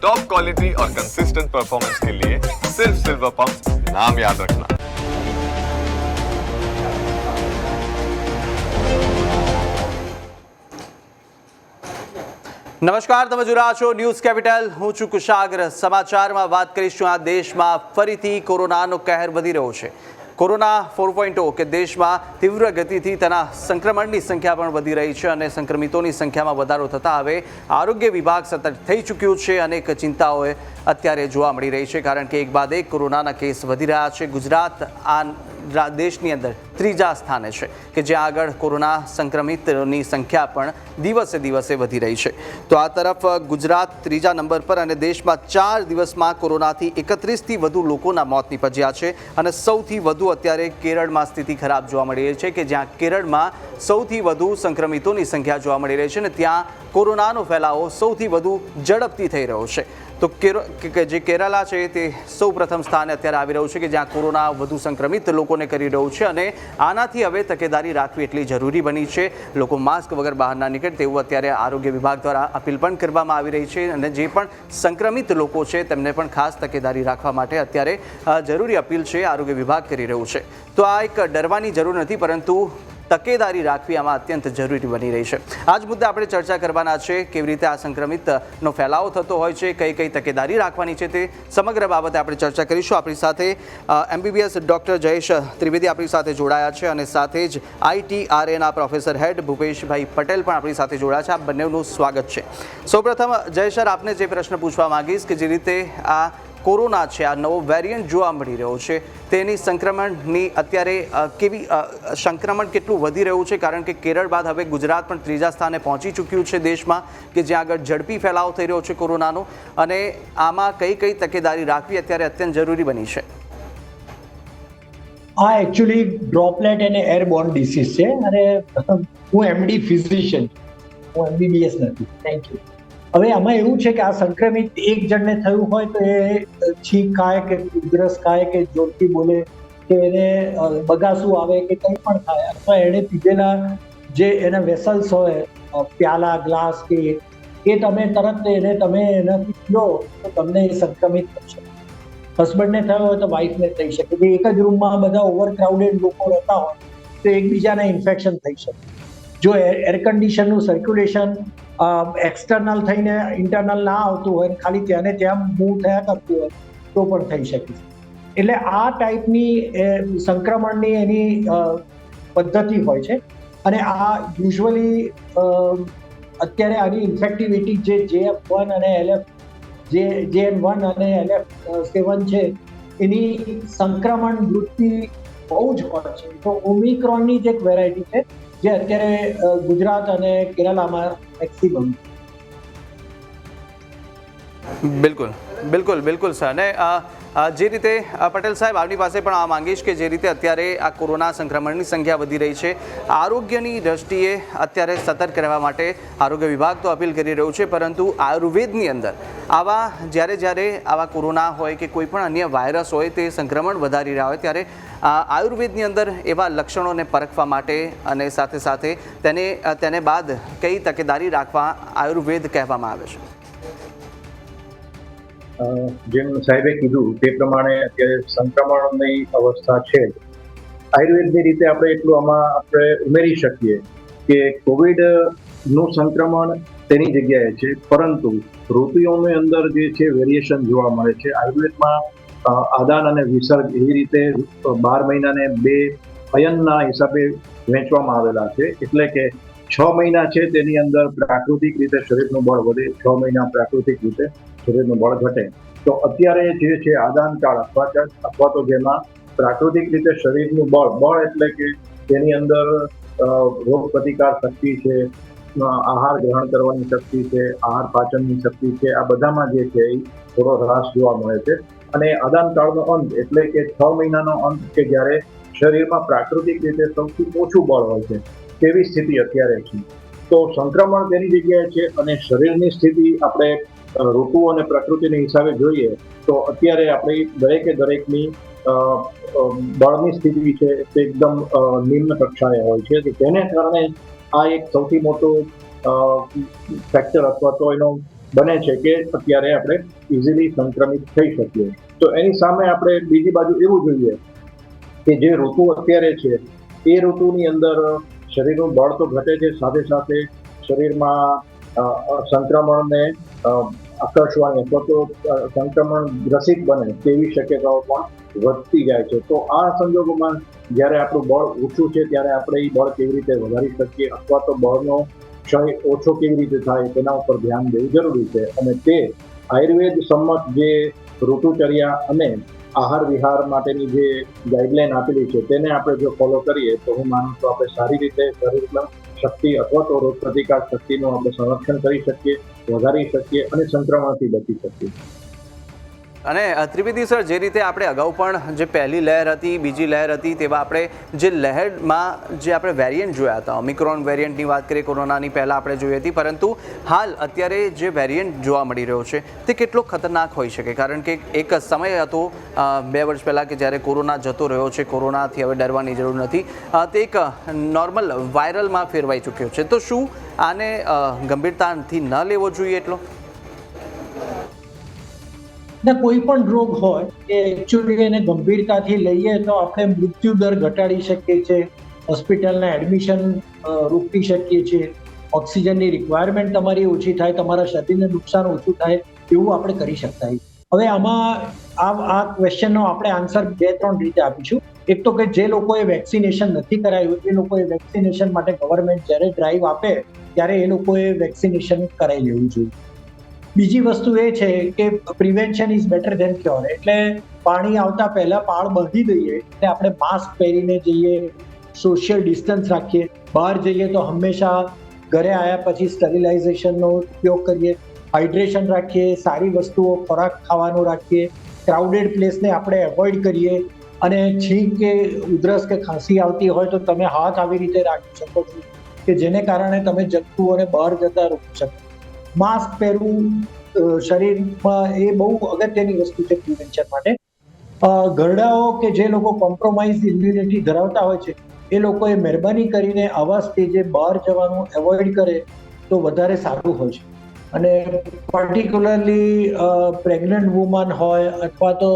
Top quality और consistent performance के लिए सिर्फ सिल्वर पंप नाम याद रखना નમસ્કાર તમે જોઈ રહ્યા છો ન્યૂઝ કેપિટલ હું છું કુશાગ્ર સમાચારમાં વાત કરીશું આ દેશમાં ફરીથી કોરોનાનો કહેર વધી રહ્યો છે કોરોના ફોર પોઈન્ટ કે દેશમાં તીવ્ર ગતિથી તેના સંક્રમણની સંખ્યા પણ વધી રહી છે અને સંક્રમિતોની સંખ્યામાં વધારો થતાં હવે આરોગ્ય વિભાગ સતત થઈ ચૂક્યું છે. અનેક ચિંતાઓએ અત્યારે જોવા મળી રહી છે કારણ કે એક બાદ એક કોરોનાના કેસ વધી રહ્યા છે. ગુજરાત આ દેશની અંદર ત્રીજા સ્થાને છે કે જ્યાં આગળ કોરોના સંક્રમિતની સંખ્યા પણ દિવસે દિવસે વધી રહી છે. તો આ તરફ ગુજરાત ત્રીજા નંબર પર અને દેશમાં ચાર દિવસમાં કોરોનાથી એકત્રીસથી વધુ લોકોના મોત નીપજ્યા છે અને સૌથી વધુ અત્યારે કેરળમાં સ્થિતિ ખરાબ જોવા મળી રહી છે કે જ્યાં કેરળમાં સૌથી વધુ સંક્રમિતોની સંખ્યા જોવા મળી રહી છે અને ત્યાં કોરોનાનો ફેલાવો સૌથી વધુ ઝડપથી થઈ રહ્યો છે. તો જે કેરાલા છે તે સૌ પ્રથમ સ્થાને અત્યારે આવી રહ્યું છે કે જ્યાં કોરોના વધુ સંક્રમિત લોકોને કરી રહ્યું છે અને આનાથી હવે તકેદારી રાખવી એટલી જરૂરી બની છે. લોકો માસ્ક વગર બહાર ના નીકળે તેવું અત્યારે આરોગ્ય વિભાગ દ્વારા અપીલ પણ કરવામાં આવી રહી છે અને જે પણ સંક્રમિત લોકો છે તેમને પણ ખાસ તકેદારી રાખવા માટે અત્યારે જરૂરી અપીલ છે, આરોગ્ય વિભાગ કરી રહ્યું છે. તો આ એક ડરવાની જરૂર નથી, પરંતુ તકેદારી રાખવી આમાં અત્યંત જરૂરી બની રહી છે. આ જ મુદ્દે આપણે ચર્ચા કરવાના છે કેવી રીતે આ સંક્રમિતનો ફેલાવો થતો હોય છે, કઈ કઈ તકેદારી રાખવાની છે તે સમગ્ર બાબતે આપણે ચર્ચા કરીશું. આપણી સાથે એમબીબીએસ ડૉક્ટર જયેશ ત્રિવેદી આપણી સાથે જોડાયા છે અને સાથે જ આઈટીઆરએના પ્રોફેસર હેડ ભૂપેશભાઈ પટેલ પણ આપણી સાથે જોડાયા છે. આ બંનેનું સ્વાગત છે. સૌપ્રથમ જય સર, આપને જે પ્રશ્ન પૂછવા માંગીશ કે જે રીતે આ કોરોના છે, આ નવો વેરિયન્ટ જોવા મળી રહ્યો છે. તેની સંક્રમણની અત્યારે કેવી સંક્રમણ કેટલું વધી રહ્યું છે? કારણ કે કેરળ બાદ હવે ગુજરાત પણ ત્રીજા સ્થાને પહોંચી ચૂક્યું છે દેશમાં, કે જ્યાં આગળ ઝડપી ફેલાવો થઈ રહ્યો છે કોરોનાનો. અને આમાં કઈ કઈ તકેદારી રાખવી અત્યારે અત્યંત જરૂરી બની છે? આ એકચ્યુઅલી ડ્રોપલેટ અને એરબોર્ન ડિસીઝ છે. અને હું એમડી ફિઝિશિયન હું એમબીબીએસ નથી. થેન્ક યુ હવે આમાં એવું છે કે આ સંક્રમિત એક જણને થયું હોય તો એ છીંક ખાય કે ઉધરસ ખાય કે જોરથી બોલે કે એને બગાસું આવે કે કંઈ પણ થાય અથવા એણે પીધેલા જે એના વેસલ્સ હોય પ્યાલા, ગ્લાસ કે એ તમે તરત એને, તમે એનાથી પીઓ તો તમને એ સંક્રમિત થશે. હસબન્ડને થયો હોય તો વાઈફને થઈ શકે. કે એક જ રૂમમાં બધા ઓવર ક્રાઉડેડ લોકો રહેતા હોય, તો એકબીજાને ઇન્ફેક્શન થઈ શકે. જો એર કન્ડિશનનું સર્ક્યુલેશન એક્સટર્નલ થઈને ઇન્ટરનલ ના આવતું હોય ખાલી ત્યાંને ત્યાં મૂવ થયા કરતું હોય તો પણ થઈ શકે એટલે આ ટાઈપની સંક્રમણની એની પદ્ધતિ હોય છે. અને આ યુઝ્યુઅલી અત્યારે આની ઇન્ફેક્ટિવિટી જે જે એફ વન અને એલએફ જે જે એન વન અને એલએફ સેવન છે, એની સંક્રમણ વૃત્તિ બહુ જ હોય છે. તો ઓમિક્રોનની જ એક વેરાયટી છે. જે અત્યારે ગુજરાત અને કેરાલામાં મેક્સિમમ બિલકુલ. બિલકુલ બિલકુલ સર. અને જે રીતે પટેલ સાહેબ, આપની પાસે પણ આ માંગીશ કે જે રીતે અત્યારે આ કોરોના સંક્રમણની સંખ્યા વધી રહી છે, આરોગ્યની દ્રષ્ટિએ અત્યારે સતર્ક રહેવા માટે આરોગ્ય વિભાગ તો અપીલ કરી રહ્યું છે, પરંતુ આયુર્વેદની અંદર આવા જ્યારે જ્યારે આવા કોરોના હોય કે કોઈ પણ અન્ય વાયરસ હોય તે સંક્રમણ વધારી રહ્યા હોય, ત્યારે આયુર્વેદની અંદર એવા લક્ષણોને પરખવા માટે અને સાથે સાથે તેને તેને બાદ કઈ તકેદારી રાખવા આયુર્વેદ કહેવામાં આવે છે. જેમ સાહેબે કીધું, તે પ્રમાણે અત્યારે સંક્રમણની અવસ્થા છે. આયુર્વેદની રીતે આપણે એટલું આમાં આપણે ઉમેરી શકીએ કે કોવિડનું સંક્રમણ તેની જગ્યાએ છે, પરંતુ ઋતુઓની અંદર જે છે, વેરિએશન જોવા મળે છે. આયુર્વેદમાં આદાન અને વિસર્ગ એવી રીતે બાર મહિનાને બે અયનના હિસાબે વહેંચવામાં આવેલા છે. એટલે કે છ મહિના છે તેની અંદર પ્રાકૃતિક રીતે શરીરનું બળ વધે, છ મહિના પ્રાકૃતિક રીતે. શરીરનું બળ ઘટે, તો અત્યારે જે છે આદાન કાળ અથવા અથવા તો જેમાં પ્રાકૃતિક રીતે શરીરનું બળ બળ એટલે કે તેની અંદર રોગ પ્રતિકાર શક્તિ છે આહાર ગ્રહણ કરવાની શક્તિ છે, આહાર પાચનની શક્તિ છે, આ બધામાં જે છે એ થોડો હ્રાસ જોવા મળે છે. અને આદાન કાળનો અંત એટલે કે છ મહિનાનો અંત કે જ્યારે શરીરમાં પ્રાકૃતિક રીતે સૌથી ઓછું બળ હોય છે, તેવી સ્થિતિ અત્યારે છે. તો સંક્રમણ તેની જગ્યાએ છે અને શરીરની સ્થિતિ આપણે ઋતુ અને પ્રકૃતિના હિસાબે જોઈએ, તો અત્યારે આપણી દરેકે દરેકની બળની સ્થિતિ છે, તે એકદમ નિમ્ન કક્ષાએ હોય છે તેને કારણે આ એક સૌથી મોટો ફેક્ટર અથવા તો એનો બને છે કે અત્યારે આપણે ઇઝીલી સંક્રમિત થઈ શકીએ. તો એની સામે આપણે બીજી બાજુ એવું જોઈએ કે જે ઋતુ અત્યારે છે, એ ઋતુની અંદર શરીરનું બળ તો ઘટે છે, સાથે સાથે શરીરમાં સંક્રમણને આકર્ષવાની અથવા તો સંક્રમણ ગ્રસિત બને તેવી શક્યતાઓ પણ વધતી જાય છે. તો આ સંજોગોમાં જ્યારે આપણું બળ ઓછું છે, ત્યારે આપણે એ બળ કેવી રીતે વધારી શકીએ અથવા તો બળનો ક્ષય ઓછો કેવી રીતે થાય તેના ઉપર ધ્યાન દેવું જરૂરી છે. અને તે આયુર્વેદ સંમત જે ઋતુચર્યા અને આહાર વિહાર માટેની જે ગાઈડલાઈન આપેલી છે, તેને આપણે જો ફોલો કરીએ, તો હું માનું છું આપણે સારી રીતે શરીરમાં શક્તિ અથવા તો રોગ પ્રતિકાર શક્તિનું આપણે સંરક્ષણ કરી શકીએ. વધારી શકીએ અને સંક્રમણથી બચી શકીએ. અને ત્રિવેદી સર, જે રીતે આપણે અગાઉ પણ જે પહેલી લહેર હતી, બીજી લહેર હતી, તેવા આપણે જે લહેરમાં જે આપણે વેરિયન્ટ જોયા હતા ઓમિક્રોન વેરિયન્ટની વાત કરીએ, કોરોનાની પહેલાં આપણે જોઈ હતી, પરંતુ હાલ અત્યારે જે વેરિયન્ટ જોવા મળી રહ્યો છે, તે કેટલો ખતરનાક હોઈ શકે? કારણ કે એક સમય હતો બે વર્ષ પહેલાં કે જ્યારે કોરોના જતો રહ્યો છે, કોરોનાથી હવે ડરવાની જરૂર નથી તે એક નોર્મલ વાયરલમાં ફેરવાઈ ચૂક્યો છે. તો શું આને ગંભીરતાથી ન લેવો જોઈએ એટલો? ને કોઈ પણ રોગ હોય કે એકચ્યુઅલી એને ગંભીરતાથી લઈએ તો આપણે મૃત્યુ દર ઘટાડી શકીએ છીએ. હોસ્પિટલના એડમિશન રોકી શકીએ છીએ. ઓક્સિજનની રિક્વાયરમેન્ટ તમારી ઓછી થાય, તમારા શરીરને નુકસાન ઓછું થાય એવું આપણે કરી શકતા હવે આમાં આ આ ક્વેશ્ચનનો આપણે આન્સર બે, ત્રણ રીતે આપીશું. એક તો કે જે લોકોએ વેક્સિનેશન નથી કરાયું, એ લોકોએ વેક્સિનેશન માટે ગવર્મેન્ટ જ્યારે ડ્રાઈવ આપે, ત્યારે એ લોકોએ વેક્સિનેશન કરાવી લેવું જોઈએ. બીજી વસ્તુ એ છે કે prevention is better than cure એટલે પાણી આવતા પહેલા પાળ બાંધી દઈએ, એટલે આપણે માસ્ક પહેરીને જઈએ સોશિયલ ડિસ્ટન્સ રાખીએ. બહાર જઈએ તો હંમેશા ઘરે આવ્યા પછી સ્ટરિલાઇઝેશનનો ઉપયોગ કરીએ હાઇડ્રેશન રાખીએ, સારી વસ્તુઓ ખોરાક ખાવાનો રાખીએ ક્રાઉડેડ પ્લેસને આપણે એવોઇડ કરીએ. અને છીંક કે ઉધરસ કે ખાંસી આવતી હોય તો તમે હાથ આવી રીતે રાખી શકો છો, કે જેને કારણે તમે જંતુઓને બહાર જતા રોકી શકો. માસ્ક પહેરવું શરીરમાં એ બહુ અગત્યની વસ્તુ છે પ્રિવેન્શન માટે. ઘરડાઓ કે જે લોકો કોમ્પ્રોમાઇઝ ઇમ્યુનિટી ધરાવતા હોય છે, એ લોકોએ મહેરબાની કરીને આવા સ્ટેજે બહાર જવાનું એવોઇડ કરે તો વધારે સારું હોય છે. અને પર્ટિક્યુલરલી પ્રેગ્નન્ટ વુમન હોય અથવા તો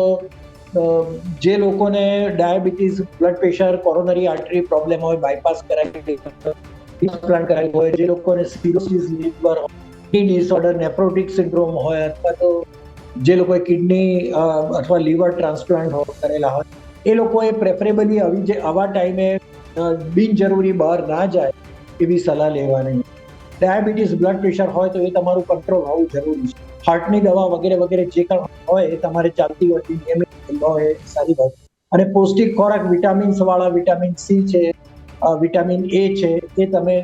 જે લોકોને diabetes blood pressure coronary artery problem હોય બાયપાસ કરાવી ટ્રાન્સપ્લાન્ટ કરાવી હોય, જે લોકોને cirrhosis liver kidney disorder nephrotic syndrome હોય અથવા તો જે લોકોએ કિડની અથવા લીવર ટ્રાન્સપ્લાન્ટ કરેલા હોય, એ લોકોએ પ્રેફરેબલી આવી જે આવા ટાઈમે બિનજરૂરી બહાર ના જાય એવી સલાહ લેવાની. ડાયાબિટીસ બ્લડ પ્રેશર હોય તો એ તમારું કંટ્રોલ હોવું જરૂરી છે. હાર્ટની દવા વગેરે વગેરે જે કંઈ હોય એ તમારે ચાલતી હોય, નિયમિત એ સારી વાત. અને પૌષ્ટિક ખોરાક વિટામિન્સ વાળા વિટામિન સી છે વિટામિન એ છે, એ તમે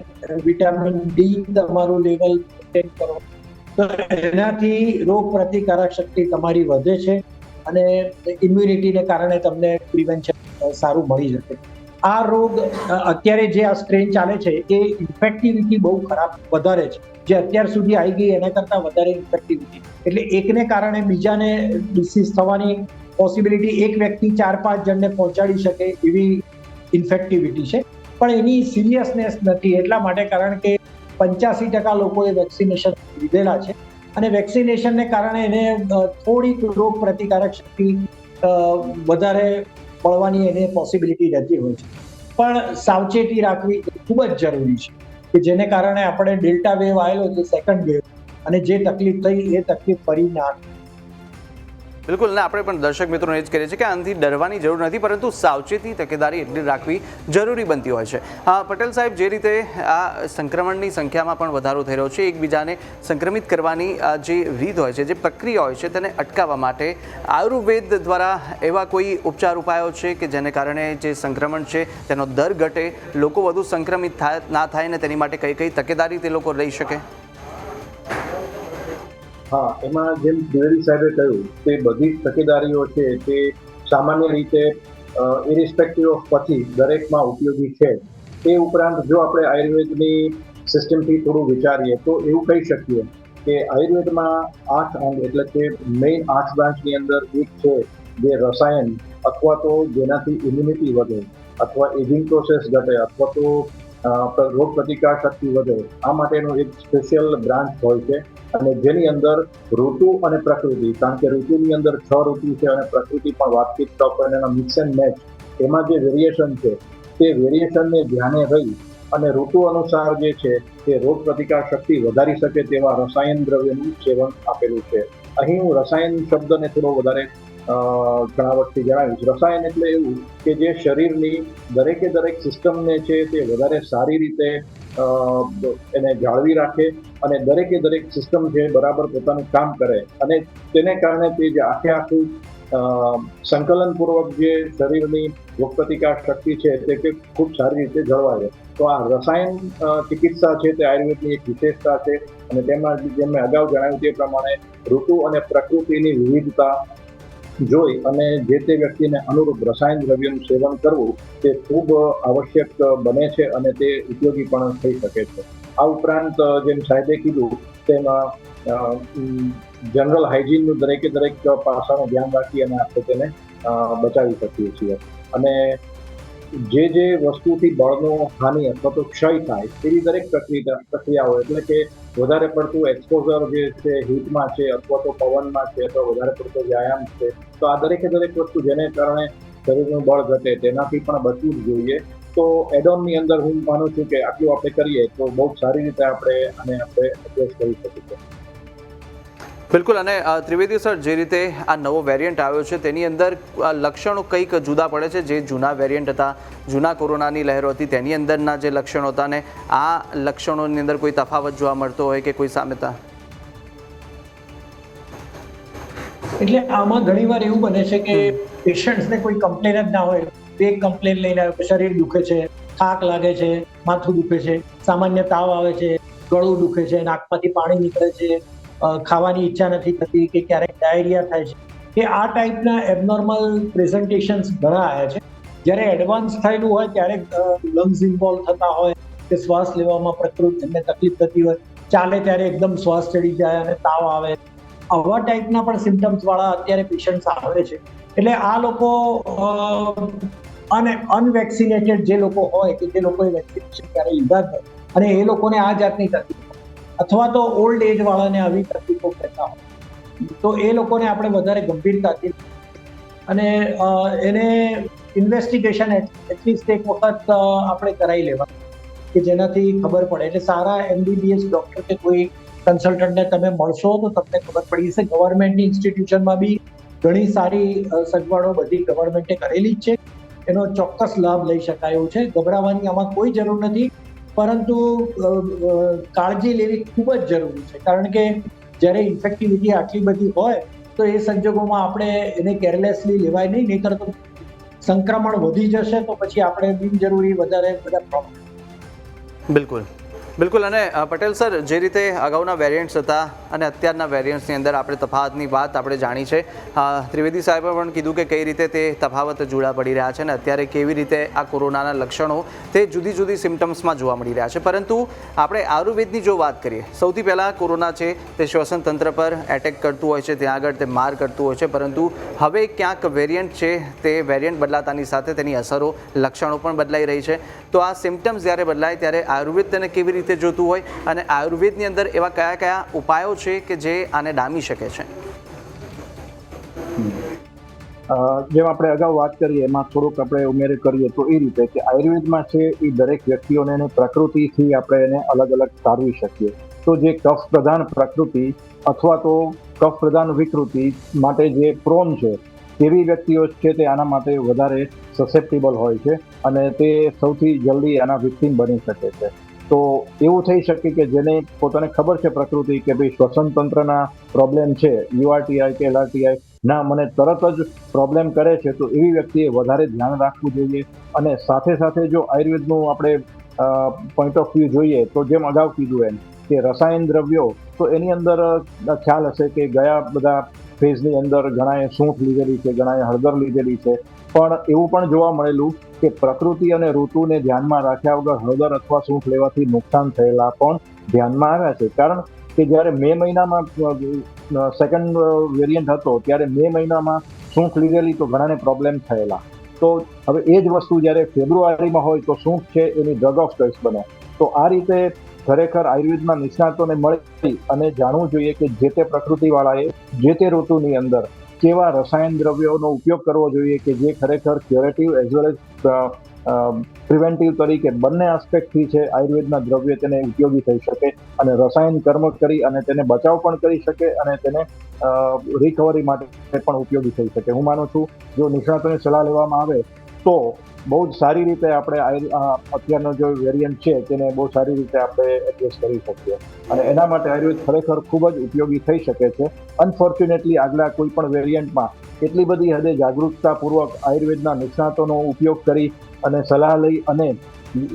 વિટામિન ડી તમારું લેવલ તો એનાથી રોગ પ્રતિકારક શક્તિ તમારી વધે છે અને ઇમ્યુનિટીને કારણે તમને પ્રિવેન્શન સારું મળી જશે. આ રોગ અત્યારે જે આ સ્ટ્રેન ચાલે છે એ ઇન્ફેક્ટિવિટી બહુ ખરાબ વધારે છે. જે અત્યાર સુધી આવી ગઈ એના કરતાં વધારે ઇન્ફેક્ટિવિટી એટલે એકને કારણે બીજાને ડિસીઝ થવાની પોસિબિલિટી એક વ્યક્તિ ચાર, પાંચ જણને પહોંચાડી શકે એવી ઇન્ફેક્ટિવિટી છે. પણ એની સિરિયસનેસ નથી એટલા માટે કારણ કે પંચ્યાસી ટકા લોકોએ વેક્સિનેશન લીધેલા છે અને વેક્સિનેશનને કારણે એને થોડીક રોગ પ્રતિકારક શક્તિ વધારે મળવાની એને પોસિબિલિટી રહેતી હોય છે પણ સાવચેતી રાખવી ખૂબ જ જરૂરી છે કે જેને કારણે આપણે ડેલ્ટા વેવ આવેલો છે સેકન્ડ વેવ, અને જે તકલીફ થઈ એ તકલીફ ફરી ના. બિલકુલ, ને, આપણે પણ દર્શક મિત્રોને એ જ કરીએ છીએ કે આનાથી ડરવાની જરૂર નથી, પરંતુ સાવચેતી, તકેદારી એટલી રાખવી જરૂરી બનતી હોય છે. હા, પટેલ સાહેબ, જે રીતે આ સંક્રમણની સંખ્યામાં પણ વધારો થઈ રહ્યો છે, એકબીજાને સંક્રમિત કરવાની જે રીત હોય છે, જે પ્રક્રિયા હોય છે, તેને અટકાવવા માટે આયુર્વેદ દ્વારા એવા કોઈ ઉપચાર ઉપાયો છે કે જેને કારણે જે સંક્રમણ છે, તેનો દર ઘટે, લોકો વધુ સંક્રમિત થાય ના થાય ને તેની માટે કઈ કઈ તકેદારી તે લોકો લઈ શકે? હા, એમાં જેમ દ્વિવેદી સાહેબે કહ્યું તે બધી જ તકેદારીઓ છે તે સામાન્ય રીતે ઇરિસ્પેક્ટિવ ઓફ પછી દરેકમાં ઉપયોગી છે. તે ઉપરાંત જો આપણે આયુર્વેદની સિસ્ટમથી થોડું વિચારીએ તો એવું કહી શકીએ કે આયુર્વેદમાં આઠ અંગ એટલે કે મેઇન આઠ બ્રાન્ચની અંદર એક છે જે રસાયણ અથવા તો જેનાથી ઇમ્યુનિટી વધે અથવા એજિંગ પ્રોસેસ ઘટે અથવા તો રોગ પ્રતિકાર શક્તિ વધે. આ માટેનો એક સ્પેશિયલ બ્રાન્ચ હોય છે. અને જેની અંદર ઋતુ અને પ્રકૃતિ, કારણ કે ઋતુની અંદર છ ઋતુ છે અને પ્રકૃતિ પણ વાતચીત ટોપ અને એના મિક્સ એન્ડ મેચ એમાં જે વેરિએશન છે, તે વેરિએશનને ધ્યાને રહી અને ઋતુ અનુસાર જે છે, તે રોગ પ્રતિકાર શક્તિ વધારી શકે તેવા રસાયણ દ્રવ્યનું સેવન આપેલું છે. અહીં હું રસાયણ શબ્દને થોડો વધારે જણાવટથી જણાવીશ. રસાયણ એટલે એવું કે જે શરીરની દરેકે દરેક સિસ્ટમને છે તે વધારે સારી રીતે એને જાળવી રાખે અને દરેકે દરેક સિસ્ટમ છે બરાબર પોતાનું કામ કરે અને તેને કારણે તે જે આખે આખું સંકલનપૂર્વક જે શરીરની રોગપ્રતિકાર શક્તિ છે તે ખૂબ સારી રીતે જળવાય છે તો આ રસાયણ ચિકિત્સા છે તે આયુર્વેદની એક વિશેષતા છે અને તેમાં જેમ મેં અગાઉ જણાવ્યું તે પ્રમાણે ઋતુ અને પ્રકૃતિની વિવિધતા જોઈ અને જે તે વ્યક્તિને અનુરૂપ રસાયણ દ્રવ્યનું સેવન કરવું તે ખૂબ આવશ્યક બને છે અને તે ઉપયોગી પણ થઈ શકે છે. આ ઉપરાંત જેમ સાહેબે કીધું તેમાં જનરલ હાઇજીનનું દરેકે દરેક પાસાનું ધ્યાન રાખી અને આપણે તેને બચાવી શકીએ છીએ. અને જે જે વસ્તુથી બળનો, હાનિ અથવા તો ક્ષય થાય એવી દરેક પ્રક્રિયા પ્રક્રિયાઓ એટલે કે વધારે પડતું એક્સપોઝર જે છે હીટમાં છે અથવા તો પવનમાં છે, અથવા વધારે પડતો વ્યાયામ છે, તો આ દરેકે દરેક વસ્તુ જેને કારણે શરીરનું બળ ઘટે તેનાથી પણ બચવું જ જોઈએ. તો એડોનની અંદર હું માનું છું કે આટલું આપણે કરીએ તો બહુ સારી રીતે આપણે આને આપણે અભ્યાસ કરી શકીશું. બિલકુલ અને ત્રિવેદી સર જે રીતે આ નવો વેરિયન્ટ આવ્યો છે તેની અંદર લક્ષણો કંઈક જુદા પડે છે. જે જૂના વેરિયન્ટ હતા જૂના કોરોનાની લહેરો હતી તેની અંદરના જે લક્ષણો હતા ને આ લક્ષણોની અંદર કોઈ તફાવત જોવા મળતો હોય કે કોઈ સામ્યતા એટલે આમાં ઘણીવાર એવું બને છે કે પેશન્ટ્સને કોઈ કમ્પ્લેન જ ના હોય. એક કમ્પ્લેન લઈને આવે શરીર દુખે છે થાક લાગે છે માથું દુખે છે સામાન્ય તાવ આવે છે ગળું દુખે છે નાકમાંથી પાણી નીકળે છે ખાવાની ઈચ્છા નથી થતી કે ક્યારેક ડાયરિયા થાય છે. કે આ ટાઈપના એબનોર્મલ પ્રેઝન્ટેશન્સ ઘણા આવ્યા છે. જ્યારે એડવાન્સ થયેલું હોય ત્યારે લંગ્સ ઇન્વોલ્વ થતા હોય, કે શ્વાસ લેવામાં પ્રકૃત એમને તકલીફ થતી હોય, ચાલે ત્યારે એકદમ શ્વાસ ચડી જાય અને તાવ આવે. આવા ટાઈપના પણ સિમ્ટમ્સ વાળા અત્યારે પેશન્ટ્સ આવે છે. એટલે આ લોકો અને અનવેક્સિનેટેડ જે લોકો હોય, કે જે લોકોએ વેક્સિનેશન ક્યારે લીધા જ અને એ લોકોને આ જાતની તકલીફ. અથવા તો ઓલ્ડ એજ વાળાને આવી તકલીફો કહેતા હોય. તો એ લોકોને આપણે વધારે ગંભીરતાથી અને એને ઇન્વેસ્ટિગેશન એટલીસ્ટ એક વખત આપણે કરાવી લેવા. કે જેનાથી ખબર પડે. એટલે સારા એમબીબીએસ ડોક્ટર કે કોઈ કન્સલ્ટન્ટને તમે મળશો તો તમને ખબર પડી જશે. ગવર્મેન્ટની ઇન્સ્ટિટ્યુશનમાં બી ઘણી સારી સગવડો બધી ગવર્મેન્ટે કરેલી જ છે. એનો ચોક્કસ લાભ લઈ શકાય એવું છે. ગભરાવાની આમાં કોઈ જરૂર નથી. પરંતુ કાળજી લેવી ખૂબ જ જરૂરી છે. કારણ કે જ્યારે ઇન્ફેક્ટિવિટી આટલી બધી હોય, તો એ સંજોગોમાં આપણે એને કેરલેસલી લેવાય નહીં નહીં તો સંક્રમણ વધી જશે, તો પછી આપણે બિનજરૂરી વધારે બધા પ્રોબ્લેમ બિલકુલ. બિલકુલ, અને પટેલ સર, જે રીતે અગાઉના વેરિયન્ટ્સ હતા અને અત્યારના વેરિયન્ટ્સની અંદર આપણે તફાવતની વાત આપણે જાણી છે ત્રિવેદી સાહેબે પણ કીધું કે કઈ રીતે તે તફાવત જોડા પડી રહ્યા છે અને અત્યારે કેવી રીતે આ કોરોનાના લક્ષણો તે જુદી જુદી સિમ્ટમ્સમાં જોવા મળી રહ્યા છે. પરંતુ આપણે આયુર્વેદની જો વાત કરીએ, સૌથી પહેલાં કોરોના છે, તે શ્વસન તંત્ર પર એટેક કરતું હોય છે, ત્યાં આગળ તે માર કરતું હોય છે, પરંતુ હવે ક્યાંક વેરિયન્ટ છે, તે વેરિયન્ટ બદલાતાની સાથે તેની અસરો, લક્ષણો પણ બદલાઈ રહી છે. તો આ સિમ્ટમ્સ જ્યારે બદલાય, ત્યારે આયુર્વેદ તેને કેવી રીતે જોતું હોય અને આયુર્વેદની અંદર એવા કયા કયા ઉપાયો છે કે જે આને ડામી શકે છે? જેમ આપણે અગાઉ વાત કરીએ એમાં થોડુંક આપણે ઉમેરે કરીએ તો એ રીતે કે આયુર્વેદમાં છે એ દરેક વ્યક્તિઓને પ્રકૃતિથી આપણે એને અલગ અલગ તારવી શકીએ. તો જે કફ પ્રધાન પ્રકૃતિ અથવા તો કફ પ્રધાન વિકૃતિ માટે જે પ્રોન છે, તેવી વ્યક્તિઓ છે તે આના માટે વધારે સસેપ્ટેબલ હોય છે અને તે સૌથી જલ્દી આના વિક્ટીમ બની શકે છે. તો એવું થઈ શકે કે જેને પોતાને ખબર છે પ્રકૃતિ કે ભાઈ શ્વસન તંત્રના પ્રોબ્લેમ છે યુઆરટીઆઈ કે એલઆરટીઆઈ ના, મને તરત જ પ્રોબ્લેમ કરે છે, તો એવી વ્યક્તિએ વધારે ધ્યાન રાખવું જોઈએ. અને સાથે સાથે જો આયુર્વેદનું આપણે પોઈન્ટ ઓફ વ્યૂ જોઈએ, તો જેમ અગાઉ કીધું એમ કે રસાયણ દ્રવ્યો, તો એની અંદર ખ્યાલ હશે કે ગયા બધા ફેઝની અંદર ઘણાએ સૂંઠ લીધેલી છે, ઘણાએ હળદર લીધેલી છે. પણ એવું પણ જોવા મળેલું કે પ્રકૃતિ અને ઋતુને ધ્યાનમાં રાખ્યા વગર હળદર અથવા સૂંઠ લેવાથી નુકસાન થયેલા પણ ધ્યાનમાં આવ્યા છે. કારણ કે જ્યારે મે મહિનામાં સેકન્ડ વેરિયન્ટ હતો, ત્યારે મે મહિનામાં સૂંઠ લીધેલી તો ઘણાને પ્રોબ્લેમ થયેલા. તો હવે એ જ વસ્તુ જ્યારે ફેબ્રુઆરીમાં હોય તો સૂંઠ છે એની ડ્રગ ઓફ ચોઇસ બને. તો આ રીતે ખરેખર આયુર્વેદના નિષ્ણાતોને મળી અને જાણવું જોઈએ કે જે તે પ્રકૃતિવાળાએ જે તે ઋતુની અંદર કેવા રસાયણ દ્રવ્યોનો ઉપયોગ કરવો જોઈએ કે જે ખરેખર curative as well as preventive તરીકે બંને આસ્પેક્ટથી છે, આયુર્વેદના દ્રવ્ય તેને ઉપયોગી થઈ શકે અને રસાયણ કર્મ કરી અને તેને બચાવ પણ કરી શકે અને તેને રિકવરી માટે પણ ઉપયોગી થઈ શકે. હું માનું છું, જો નિષ્ણાતોની સલાહ લેવામાં આવે તો બહુ જ સારી રીતે આપણે અત્યારનો જો વેરિયન્ટ છે તેને બહુ સારી રીતે આપણે એડ્રેસ કરી શકીએ. અને એના માટે આયુર્વેદ ખરેખર ખૂબ જ ઉપયોગી થઈ શકે છે. અનફોર્ચ્યુનેટલી આગલા કોઈ પણ વેરિયન્ટમાં એટલી બધી હદે જાગૃતતાપૂર્વક આયુર્વેદના નિષ્ણાતોનો ઉપયોગ કરી અને સલાહ લઈ અને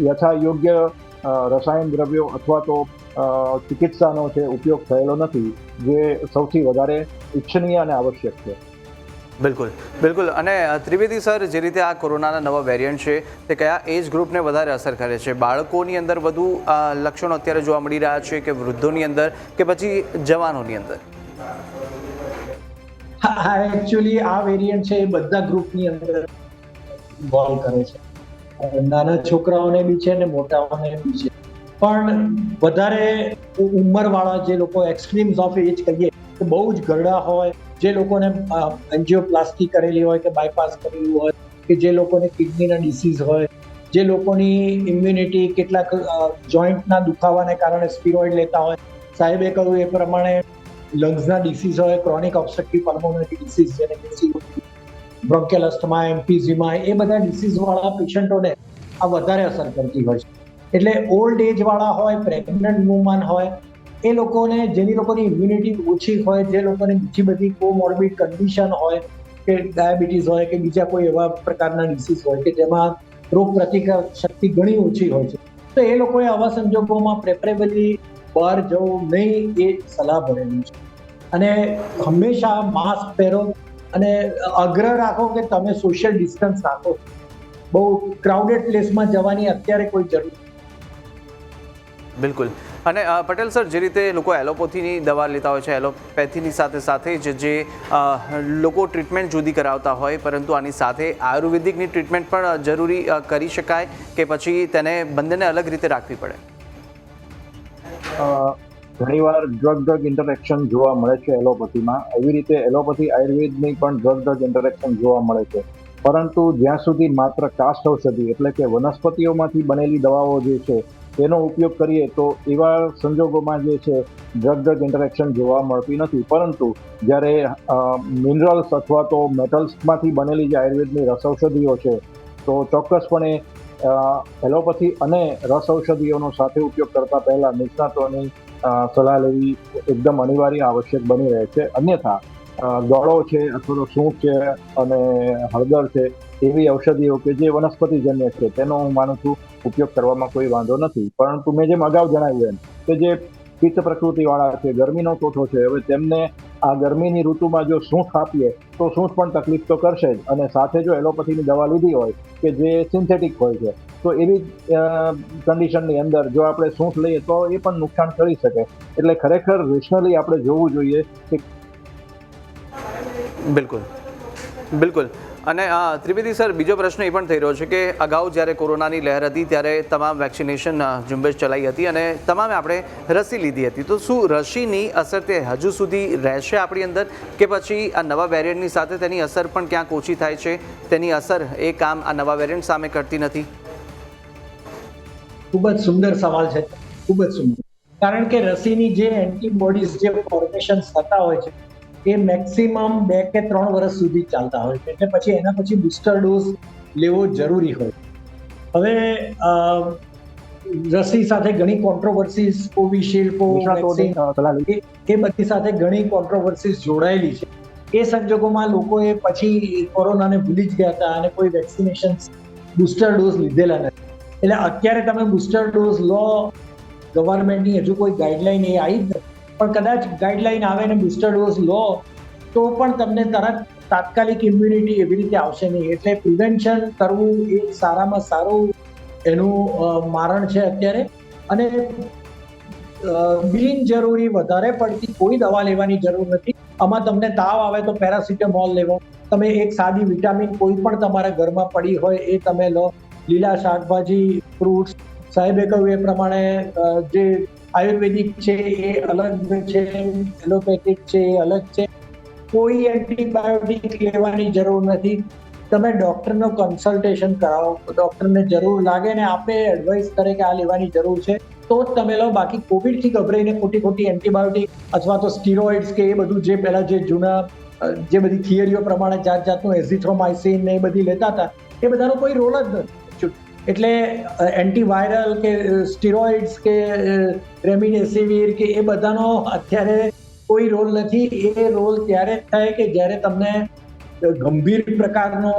યથા યોગ્ય રસાયણ દ્રવ્યો અથવા તો ચિકિત્સાનો છે ઉપયોગ થયેલો નથી, જે સૌથી વધારે ઇચ્છનીય અને આવશ્યક છે. બિલકુલ બિલકુલ. અને ત્રિવેદી સર, જે રીતે આ કોરોનાના નવા વેરિયન્ટ છે, તે કયા એજ ગ્રુપને વધારે અસર કરે છે? બાળકોની અંદર વધુ લક્ષણો અત્યારે જોવા મળી રહ્યા છે કે વૃદ્ધોની અંદર કે પછી જવાનોની અંદર? હા એકચ્યુઅલી આ વેરિયન્ટ છે એ બધા ગ્રુપની અંદર ઇન્વોલ્વ કરે છે. નાના છોકરાઓને બી છે ને મોટાઓને બી છે. પણ વધારે ઉંમરવાળા જે લોકો એક્સ્ટ્રીમ્સ ઓફ એજ કહીએ બહુ જ ગરડા હોય. જે લોકોને એન્જિયોપ્લાસ્ટી કરેલી હોય કે બાયપાસ કરેલું હોય, કે જે લોકોને કિડનીના ડિસીઝ હોય, જે લોકોની ઇમ્યુનિટી કેટલાક જોઈન્ટના દુખાવાને કારણે સ્પીરોઇડ લેતા હોય. સાહેબે કહ્યું એ પ્રમાણે લંગ્સના ડિસીઝ હોય, ક્રોનિક ઓબ્સ્ટ્રક્ટિવ પલ્મોનરી ડિસીઝ જેને બ્રોન્કેલ અસ્થમા, એમ્ફીઝીમા, એ બધા ડિસીઝવાળા પેશન્ટોને આ વધારે અસર કરતી હોય છે. એટલે ઓલ્ડ એજવાળા હોય, પ્રેગ્નન્ટ વુમન હોય એ લોકોને, જેની લોકોની ઇમ્યુનિટી ઓછી હોય, જે લોકોને બીજી બધી કોમોર્બિડ કન્ડિશન હોય, કે ડાયાબિટીસ હોય, કે બીજા કોઈ એવા પ્રકારના ડિસીઝ હોય, કે જેમાં રોગ પ્રતિકાર શક્તિ ઘણી ઓછી હોય છે તો એ લોકોએ આવા સંજોગોમાં પ્રેફરેબલી બહાર જવું નહીં એ સલાહ ભરેલી છે અને હંમેશા માસ્ક પહેરો અને આગ્રહ રાખો કે તમે સોશિયલ ડિસ્ટન્સ રાખો બહુ ક્રાઉડેડ પ્લેસમાં જવાની અત્યારે કોઈ જરૂર. બિલકુલ. અને પટેલ સર, જે રીતે લોકો એલોપેથીની દવા લેતા હોય છે, એલોપેથીની સાથે સાથે જ જે લોકો ટ્રીટમેન્ટ જુદી કરાવતા હોય, પરંતુ આની સાથે આયુર્વેદિકની ટ્રીટમેન્ટ પણ જરૂરી કરી શકાય કે પછી તેને બંનેને અલગ રીતે રાખવી પડે? ઘણીવાર ડ્રગ ડ્રગ ઇન્ટરેક્શન જોવા મળે છે એલોપેથીમાં. એવી રીતે એલોપેથી આયુર્વેદની પણ ડ્રગ ડ્રગ ઇન્ટરેક્શન જોવા મળે છે. પરંતુ જ્યાં સુધી માત્ર કાસ્ટ ઔષધિ એટલે કે વનસ્પતિઓમાંથી બનેલી દવાઓ જે છે, તેનો ઉપયોગ કરીએ તો એવા સંજોગોમાં જે છે ડ્રગ ડ્રગ ઇન્ટરેક્શન જોવા મળતી નથી. પરંતુ જ્યારે મિનરલ્સ અથવા તો મેટલ્સમાંથી બનેલી જે આયુર્વેદની રસ ઔષધિઓ છે, તો ચોક્કસપણે એલોપથી અને રસ ઔષધિઓનો સાથે ઉપયોગ કરતા પહેલા નિષ્ણાતોની સલાહ લેવી એકદમ અનિવાર્ય, આવશ્યક બની રહે છે. અન્યથા ગળો છે અથવા તો સૂંઠ છે અને હળદર છે એવી ઔષધિઓ કે જે વનસ્પતિજન્ય છે, તેનો હું માનું છું ઉપયોગ કરવામાં કોઈ વાંધો નથી. પરંતુ મેં જેમ અગાઉ જણાવ્યું એમ કે જે પિત્ત પ્રકૃતિવાળા છે, ગરમીનો કોઠો છે, હવે તેમને આ ગરમીની ઋતુમાં જો સૂંઠ આપીએ, તો સૂંઠ પણ તકલીફ તો કરશે જ. અને સાથે જો એલોપેથીની દવા લીધી હોય કે જે સિન્થેટિક હોય છે, તો એવી કન્ડિશનની અંદર જો આપણે સૂંઠ લઈએ તો એ પણ નુકસાન કરી શકે. એટલે ખરેખર રેશનલી આપણે જોવું જોઈએ કે બિલકુલ. બિલકુલ. અને ત્રિવેદી સર, બીજો પ્રશ્ન એ પણ થઈ રહ્યો છે કે અગાઉ જ્યારે કોરોનાની લહેર હતી ત્યારે તમામ વેક્સિનેશન ઝુંબેશ ચલાવી હતી અને તમામે આપણે રસી લીધી હતી. તો શું રસીની અસર તે હજુ સુધી રહેશે આપણી અંદર કે પછી આ નવા વેરિયન્ટની સાથે તેની અસર પણ ક્યાંક ઓછી થાય છે? તેની અસર એ કામ આ નવા વેરિયન્ટ સામે કરતી નથી? ખૂબ જ સુંદર સવાલ છે. ખૂબ જ સુંદર. કારણ કે રસીની જે એન્ટીબોડીઝ જે ફોર્મેશન થતા હોય છે એ મેક્સિમમ બે કે ત્રણ વર્ષ સુધી ચાલતા હોય છે. એટલે પછી એના પછી બુસ્ટર ડોઝ લેવો જરૂરી હોય. હવે રસી સાથે ઘણી કોન્ટ્રોવર્સીસ કોવિશિલ્ડ એ બધી સાથે ઘણી કોન્ટ્રોવર્સીસ જોડાયેલી છે. એ સંજોગોમાં લોકોએ પછી કોરોનાને ભૂલી જ ગયા હતા અને કોઈ વેક્સિનેશન બુસ્ટર ડોઝ લીધેલા નથી. એટલે અત્યારે તમે બુસ્ટર ડોઝ લો ગવર્મેન્ટની હજુ કોઈ ગાઈડલાઈન એ આવી જ પણ કદાચ ગાઈડલાઈન આવે ને બુસ્ટર ડોઝ લો, તો પણ તમને તરત તાત્કાલિક ઇમ્યુનિટી એવી રીતે આવશે નહીં. એટલે પ્રિવેન્શન કરવું એ સારામાં સારું એનું મારણ છે અત્યારે. અને બિનજરૂરી વધારે પડતી કોઈ દવા લેવાની જરૂર નથી. આમાં તમને તાવ આવે તો પેરાસિટામોલ લેવો. તમે એક સાદી વિટામિન કોઈ પણ તમારા ઘરમાં પડી હોય એ તમે લો. લીલા શાકભાજી ફ્રૂટ્સ સાહેબે કહ્યું એ પ્રમાણે જે આયુર્વેદિક છે, એ અલગ છે, એલોપેથિક છે, એ અલગ છે. કોઈ એન્ટીબાયોટિક લેવાની જરૂર નથી. તમે ડૉક્ટરનો કન્સલ્ટેશન કરાવો. ડૉક્ટરને જરૂર લાગે ને આપણે એડવાઇસ કરે કે આ લેવાની જરૂર છે, તો જ તમે લો. બાકી કોવિડથી ગભરાઈને ખોટી ખોટી એન્ટીબાયોટિક અથવા તો સ્ટીરોઇડ્સ કે એ બધું જે પહેલાં જે જૂના જે બધી થિયરીઓ પ્રમાણે જાત જાતનું એઝિથ્રોમાઇસિન ને એ બધી લેતા હતા, એ બધાનો કોઈ રોલ જ નથી. એટલે એન્ટીવાયરલ કે સ્ટીરોઇડ્સ કે રેમિડેસિવિર કે એ બધાનો અત્યારે કોઈ રોલ નથી. એ રોલ ત્યારે જ થાય કે જ્યારે તમને ગંભીર પ્રકારનો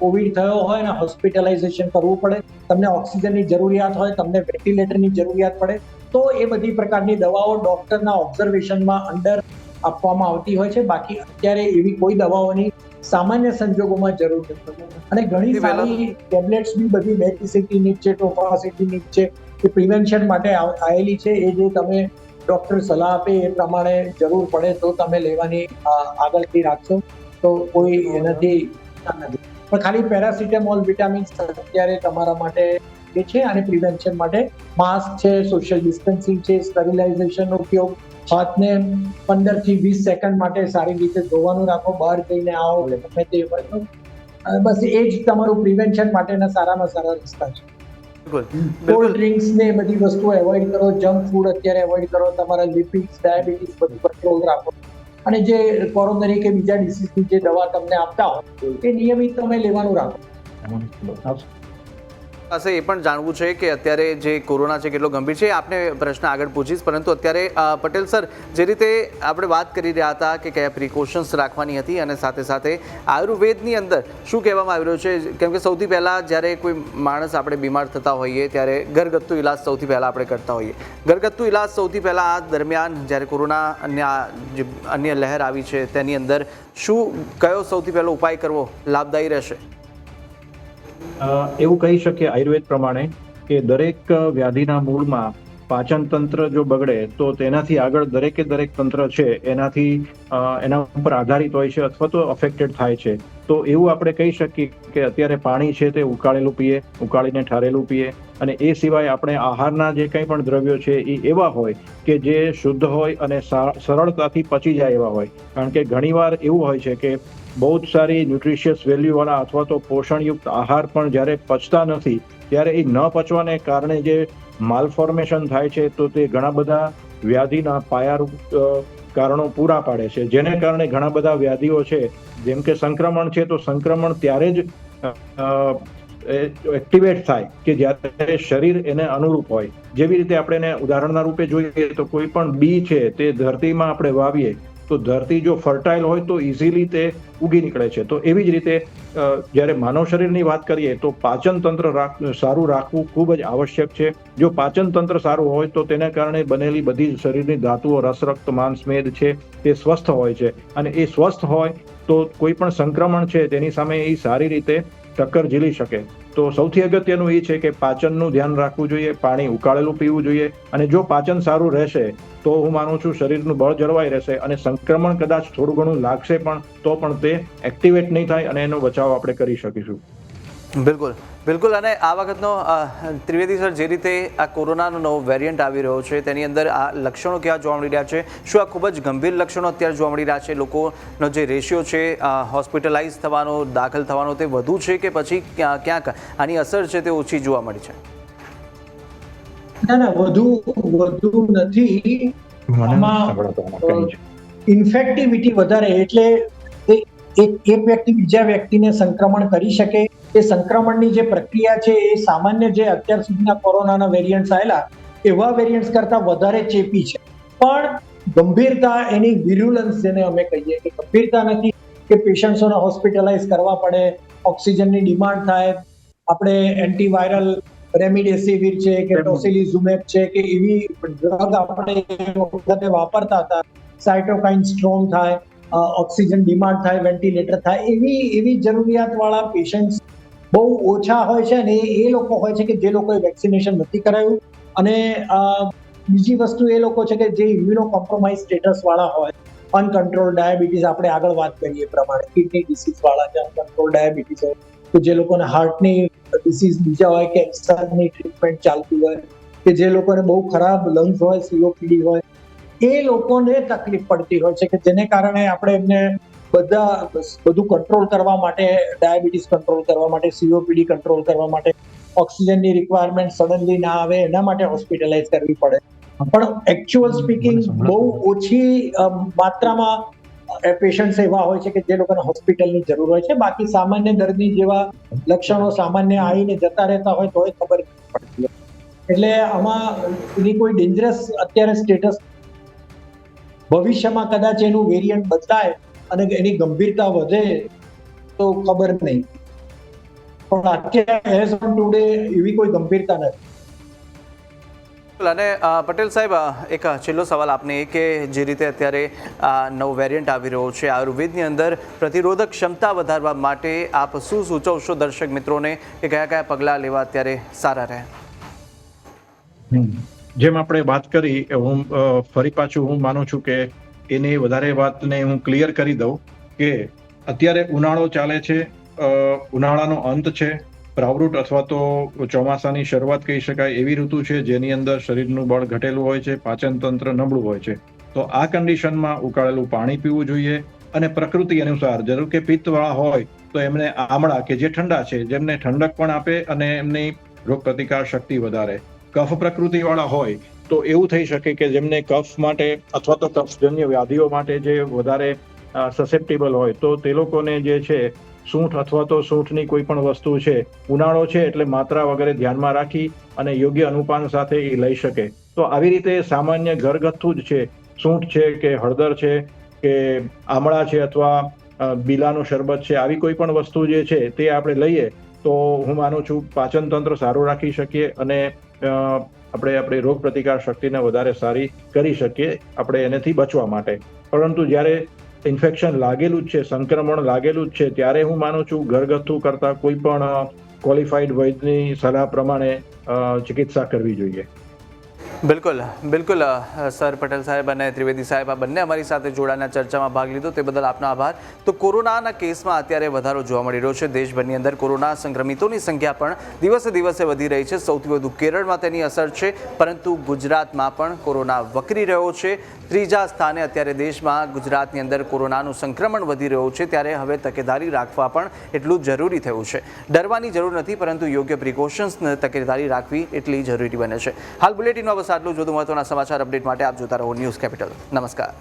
કોવિડ થયો હોય ને હોસ્પિટલાઇઝેશન કરવું પડે, તમને ઓક્સિજનની જરૂરિયાત હોય, તમને વેન્ટિલેટરની જરૂરિયાત પડે, તો એ બધી પ્રકારની દવાઓ ડૉક્ટરના ઓબ્ઝર્વેશનમાં અંડર આપવામાં આવતી હોય છે. બાકી અત્યારે એવી કોઈ દવાઓની સામાન્ય સંજોગોમાં જરૂર નથી અને ઘણી સારી ટેબ્લેટ્સ બી બધી બેટિસિટીની છે ટોફાસિટીની છે એ પ્રિવેન્શન માટે આવ- આવેલી છે. એ જે તમે ડોક્ટર સલાહ આપે એ પ્રમાણે જરૂર પડે તો તમે લેવાની આગળથી રાખશો. તો કોઈ એનાથી નથી. પણ ખાલી પેરાસિટામોલ વિટામિન્સ અત્યારે તમારા માટે એ છે અને પ્રિવેન્શન માટે માસ્ક છે સોશિયલ ડિસ્ટન્સિંગ છે સ્ટરિલાઇઝેશનનો ઉપયોગ હાથને પંદરથી વીસ સેકન્ડ માટે સારી રીતે ધોવાનું રાખો બહાર જઈને આવો કે ગમે તે હોય બસ એ જ તમારું પ્રિવેન્શન માટેના સારામાં સારા રસ્તા છે. કોલ્ડ ડ્રિંક્સ ને એ બધી વસ્તુઓ એવોઇડ કરો જંક ફૂડ અત્યારે એવોઇડ કરો તમારા લિપિડ્સ ડાયાબિટીસ બધું કંટ્રોલ રાખો. અને જે કોરોનરી કે બીજા ડિસીઝની જે દવા તમને આપતા હોય એ નિયમિત તમે લેવાનું રાખો. પાસે એ પણ જાણવું છે કે અત્યારે જે કોરોના છે કેટલો ગંભીર છે. આપને પ્રશ્ન આગળ પૂછીશ, પરંતુ અત્યારે પટેલ સર, જે રીતે આપણે વાત કરી રહ્યા હતા કે કયા પ્રિકોશન્સ રાખવાની હતી અને સાથે સાથે આયુર્વેદની અંદર શું કહેવામાં આવી રહ્યું છે? કેમ કે સૌથી પહેલાં જ્યારે કોઈ માણસ આપણે બીમાર થતા હોઈએ, ત્યારે ઘરગથ્થુ ઇલાજ સૌથી પહેલાં આપણે કરતા હોઈએ. ઘરગથ્થુ ઇલાજ સૌથી પહેલાં આ દરમિયાન જ્યારે કોરોના અન્ય, જે અન્ય લહેર આવી છે, તેની અંદર શું, કયો સૌથી પહેલો ઉપાય કરવો લાભદાયી રહેશે? એવું કહી શકીએ આયુર્વેદ પ્રમાણે કે દરેક વ્યાધિના મૂળમાં પાચન તંત્ર જો બગડે તો તેનાથી આગળ દરેકે દરેક તંત્ર છે, એનાથી એના ઉપર આધારિત હોય છે અથવા તો અફેક્ટેડ થાય છે. તો એવું આપણે કહી શકીએ કે અત્યારે પાણી છે તે ઉકાળેલું પીએ, ઉકાળીને ઠારેલું પીએ અને એ સિવાય આપણે આહારના જે કંઈ પણ દ્રવ્યો છે એ એવા હોય કે જે શુદ્ધ હોય અને સરળતાથી પચી જાય એવા હોય. કારણ કે ઘણીવાર એવું હોય છે કે બહુ જ સારી ન્યુટ્રિશિયસ વેલ્યુવાળા અથવા તો પોષણયુક્ત આહાર પણ જ્યારે પચતા નથી, ત્યારે એ ન પચવાને કારણે જે માલફોર્મેશન થાય છે, તો તે ઘણા બધા વ્યાધિના પાયારૂપ કારણો પૂરા પાડે છે. જેને કારણે ઘણા બધા વ્યાધિઓ છે, જેમ કે સંક્રમણ છે, તો સંક્રમણ ત્યારે જ એક્ટિવેટ થાય કે જ્યારે શરીર એને અનુરૂપ હોય. જેવી રીતે આપણે એને ઉદાહરણના રૂપે જોઈએ તો કોઈ પણ બી છે, તે ધરતીમાં આપણે વાવીએ તો ધરતી જો ફર્ટાઇલ હોય તો ઇઝીલી તે ઉગી નીકળે છે. તો એવી જ રીતે જ્યારે માનવ શરીરની વાત કરીએ તો પાચન તંત્ર રાખ- સારું રાખવું ખૂબ જ આવશ્યક છે. જો પાચન તંત્ર સારું હોય તો તેને કારણે બનેલી બધી શરીરની ધાતુઓ રસ રક્ત માંસ મેદ છે, તે સ્વસ્થ હોય છે. અને એ સ્વસ્થ હોય તો કોઈ પણ સંક્રમણ છે તેની સામે એ સારી રીતે ટક્કર ઝીલી શકે. તો સૌથી અગત્યનું એ છે કે પાચનનું ધ્યાન રાખવું જોઈએ, પાણી ઉકાળેલું પીવું જોઈએ અને જો પાચન સારું રહેશે તો હું માનું છું શરીરનું બળ જળવાઈ રહેશે અને સંક્રમણ કદાચ થોડું ઘણું લાગશે પણ તો પણ તે એક્ટિવેટ નહીં થાય અને એનો બચાવ આપણે કરી શકીશું. બિલકુલ. બિલકુલ અને આ વખતનો ત્રિવેદી સર જે રીતે આ કોરોનાનો નવો વેરિયન્ટ આવી રહ્યો છે તેની અંદર આ લક્ષણો ક્યાં જોવા મળી રહ્યા છે? શું આ ખૂબ જ ગંભીર લક્ષણો અત્યારે જોવા મળી રહ્યા છે? લોકોનો જે રેશિયો છે હોસ્પિટલાઇઝ થવાનો દાખલ થવાનો તે વધુ છે કે પછી ક્યાંક આની અસર છે તે ઓછી જોવા મળી છે? ના ના વધુ વધુ નથી. ઇન્ફેક્ટિવિટી વધારે એટલે એ- એક એક વ્યક્તિ બીજા વ્યક્તિને સંક્રમણ કરી શકે એ સંક્રમણની જે પ્રક્રિયા છે એ સામાન્ય જે અત્યાર સુધીના કોરોનાના વેરિયન્ટ્સ આવેલા એવા વેરિયન્ટ્સ કરતા વધારે ચેપી છે. પણ ગંભીરતા એની વિરુલન્સ જેને અમે કહીએ કે ગંભીરતા નથી કે પેશન્ટ્સોને હોસ્પિટલાઇઝ કરવા પડે ઓક્સિજનની ડિમાન્ડ થાય આપણે એન્ટીવાયરલ રેમિડેસિવિર છે કે ટોસિલિઝુમેબ છે કે એવી ડ્રગ આપણે વખતે વાપરતા હતા સાયટોકાઇન સ્ટ્રોંગ થાય ઓક્સિજન ડિમાન્ડ થાય વેન્ટિલેટર થાય એવી એવી જરૂરિયાત વાળા પેશન્ટ્સ બહુ ઓછા હોય છે અને એ લોકો હોય છે કે જે લોકોએ વેક્સિનેશન નથી કરાયું. અને બીજી વસ્તુ એ લોકો છે કે જે ઇમ્યુનો કોમ્પ્રોમાઇઝ સ્ટેટસ વાળા હોય અનકન્ટ્રોલ ડાયાબિટીસ આપણે આગળ વાત કરીએ પ્રમાણે કિડની ડિસીઝ વાળા જે અનકન્ટ્રોલ ડાયાબિટીસ હોય, કે જે લોકોને હાર્ટની ડિસીઝ બીજા હોય કે કેન્સરની ટ્રીટમેન્ટ ચાલતી હોય, કે જે લોકોને બહુ ખરાબ લંગ્સ હોય સીઓપીડી હોય, એ લોકોને તકલીફ પડતી હોય છે કે જેને કારણે આપણે એમને બધા બધું કંટ્રોલ કરવા માટે ડાયાબિટીસ કંટ્રોલ કરવા માટે સીઓપીડી કંટ્રોલ કરવા માટે ઓક્સિજનની રિક્વાયરમેન્ટ સડનલી ના આવે એના માટે હોસ્પિટલાઇઝ કરવી પડે. પણ એકચ્યુઅલ સ્પીકિંગ બહુ ઓછી માત્રામાં પેશન્ટ્સ એવા હોય છે કે જે લોકોને હોસ્પિટલની જરૂર હોય છે. બાકી સામાન્ય દર્દી જેવા લક્ષણો સામાન્ય આવીને જતા રહેતા હોય તો ખબર પડતી એટલે આમાં એની કોઈ ડેન્જરસ અત્યારે સ્ટેટસ ભવિષ્યમાં કદાચ એનું વેરિયન્ટ બદલાય અને એની ગંભીરતા વધે તો ખબર નહીં. પણ અત્યારે એઝ ઓન ટુડે એવી કોઈ ગંભીરતા નથી. અને પટેલ સાહેબ એક છેલ્લો સવાલ આપને એ કે જે રીતે અત્યારે આ નવો વેરિયન્ટ આવી રહ્યો છે આયુર્વેદની અંદર પ્રતિરોધક ક્ષમતા વધારવા માટે આપ શું સૂચવશો દર્શક મિત્રોને કે કયા કયા પગલાં લેવા અત્યારે સારા રહે. જેમ આપણે વાત કરી એ હું ફરી પાછું હું માનું છું કે એની વધારે વાતને હું ક્લિયર કરી દઉં કે અત્યારે ઉનાળો ચાલે છે ઉનાળાનો અંત છે પ્રાવૃત અથવા તો ચોમાસાની શરૂઆત કહી શકાય એવી ઋતુ છે જેની અંદર શરીરનું બળ ઘટેલું હોય છે, પાચન તંત્ર નબળું હોય છે. તો આ કન્ડિશનમાં ઉકાળેલું પાણી પીવું જોઈએ અને પ્રકૃતિ અનુસાર જરૂર કે પિત્તવાળા હોય તો એમને આમળા કે જે ઠંડા છે જેમને ઠંડક પણ આપે અને એમની રોગ પ્રતિકાર શક્તિ વધારે. કફ પ્રકૃતિવાળા હોય તો એવું થઈ શકે કે જેમને કફ માટે અથવા તો કફજન્ય વ્યાધિઓ માટે જે વધારે સસેપ્ટેબલ હોય, તો તે લોકોને જે છે, સૂંઠ અથવા તો સૂંઠની કોઈ પણ વસ્તુ છે, ઉનાળો છે એટલે માત્રા વગેરે ધ્યાનમાં રાખી અને યોગ્ય અનુપાન સાથે એ લઈ શકે. તો આવી રીતે સામાન્ય ઘરગથ્થુ જ છે, સૂંઠ છે કે હળદર છે કે આમળા છે અથવા બીલાનું શરબત છે, આવી કોઈ પણ વસ્તુ જે છે તે આપણે લઈએ, તો હું માનું છું પાચન તંત્ર સારું રાખી શકીએ અને આપણે આપણી રોગ પ્રતિકાર શક્તિને વધારે સારી કરી શકીએ, આપણે એનાથી બચવા માટે. પરંતુ જ્યારે ઇન્ફેક્શન લાગેલું જ છે, સંક્રમણ લાગેલું જ છે, ત્યારે હું માનું છું ઘરગથ્થુ કરતાં કોઈ પણ ક્વોલિફાઈડ વૈદની સલાહ પ્રમાણે ચિકિત્સા કરવી જોઈએ. બિલકુલ બિલકુલ સર પટેલ સાહેબ અને ત્રિવેદી સાહેબ આ બંને અમારી સાથે જોડાના ચર્ચામાં ભાગ લીધો, તે બદલ આપનો આભાર. તો કોરોનાના કેસમાં અત્યારે વધારો જોવા મળી રહ્યો છે. દેશભરની અંદર કોરોના સંક્રમિતોની સંખ્યા પણ દિવસે દિવસે વધી રહી છે. સૌથી વધુ કેરળમાં તેની અસર છે, પરંતુ ગુજરાતમાં પણ કોરોના વકરી રહ્યો છે. ત્રીજા સ્થાને અત્યારે દેશમાં ગુજરાતની અંદર કોરોનાનું સંક્રમણ વધી રહ્યું છે, ત્યારે હવે તકેદારી રાખવા પણ એટલું જરૂરી થયું છે. ડરવાની જરૂર નથી, પરંતુ યોગ્ય પ્રિકોશન્સ તકેદારી રાખવી એટલી જરૂરી બને છે. હાલ બુલેટિનમાં આટલું જ વધુ મહત્વના સમાચાર અપડેટ માટે આપ જોતા રહો ન્યૂઝ કેપિટલ. નમસ્કાર.